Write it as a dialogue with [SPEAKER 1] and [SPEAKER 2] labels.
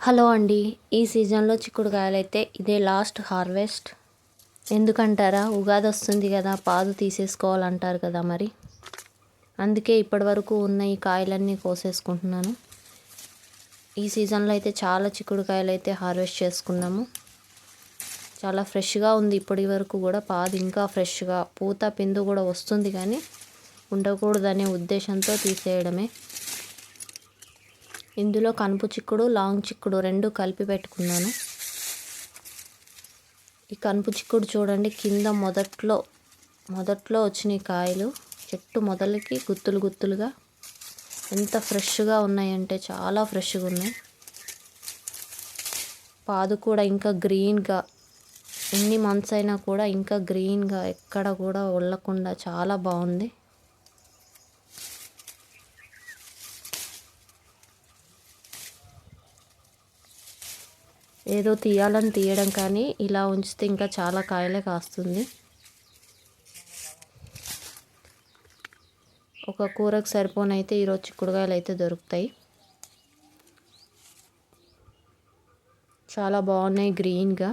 [SPEAKER 1] Hello అండి ఈ సీజన్లో చిక్కుడుకాయలు అయితే ఇదే లాస్ట్ హార్వెస్ట్. ఎందుకంటారా? ఉగాది వస్తుంది కదా పాదు తీసేసుకోవాలంటారు కదా మరి. అందుకే ఇప్పటివరకు ఉన్న ఈ కాయలన్నీ కోసేసుకుంటున్నాను. ఈ సీజన్లో అయితే చాలా చిక్కుడుకాయలు అయితే హార్వెస్ట్ చేసుకున్నాము. చాలా ఫ్రెష్గా ఉంది ఇప్పటి వరకు కూడా పాదు ఇంకా ఫ్రెష్గా పూత పిందు కూడా వస్తుంది కానీ ఉండకూడదనే ఉద్దేశంతో తీసేయడమే. ఇందులో కనుపు చిక్కుడు లాంగ్ చిక్కుడు రెండు కలిపి పెట్టుకున్నాను. ఈ కనుపు చిక్కుడు చూడండి కింద మొదట్లో మొదట్లో వచ్చినాయి కాయలు. చెట్టు మొదలకి గుత్తులు గుత్తులుగా. ఎంత ఫ్రెష్గా ఉన్నాయంటే చాలా ఫ్రెష్గా ఉన్నాయి. పాదు కూడా ఇంకా గ్రీన్గా ఎన్ని మంత్స్ అయినా కూడా ఇంకా గ్రీన్గా ఎక్కడ కూడా ఉళ్ళకుండా చాలా బాగుంది. ఏదో తీయాలని తీయడం కానీ ఇలా ఉంచితే ఇంకా చాలా కాయలే కాస్తుంది. ఒక కూరకు సరిపోనైతే ఈరోజు చిక్కుడుకాయలు అయితే దొరుకుతాయి. చాలా బాగున్నాయి గ్రీన్గా